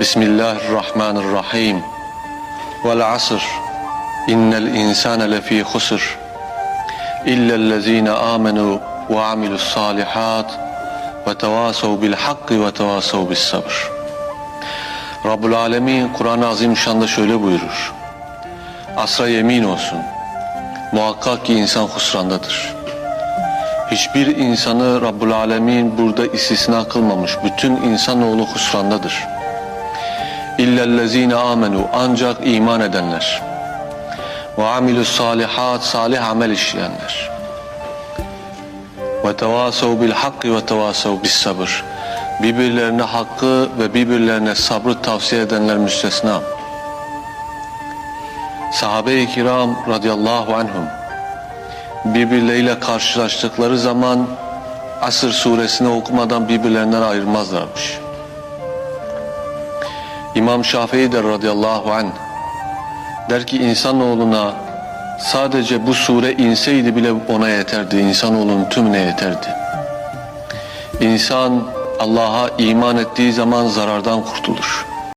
Bismillahirrahmanirrahim. Vel asr. İnnel insane lefî husr. İllellezîne âmenû ve amilus salihat ve tevasav bil hakkı ve tevasav bis sabr. Rabbul Alemin Kur'an-ı Azimüşşan'da şöyle buyurur. Asra yemin olsun. Muhakkak ki insan husrandadır. Hiçbir insanı Rabbul Alemin burada istisna kılmamış. Bütün insanoğlu husrandadır. İllellezine amenu ancak iman edenler. Ve amilus salihat salih amel işleyenler. Ve tevasav bil hakkı ve tevasav bis sabır. Birbirlerine hakkı ve birbirlerine sabrı tavsiye edenler müstesna. Sahabe-i kiram radıyallahu anhum birbirleriyle karşılaştıkları zaman Asır suresini okumadan birbirlerinden ayırmazlarmış. İmam Şafii de radıyallahu anh der ki insanoğluna sadece bu sure inseydi bile ona yeterdi. İnsanoğlunun tümüne yeterdi. İnsan Allah'a iman ettiği zaman zarardan kurtulur.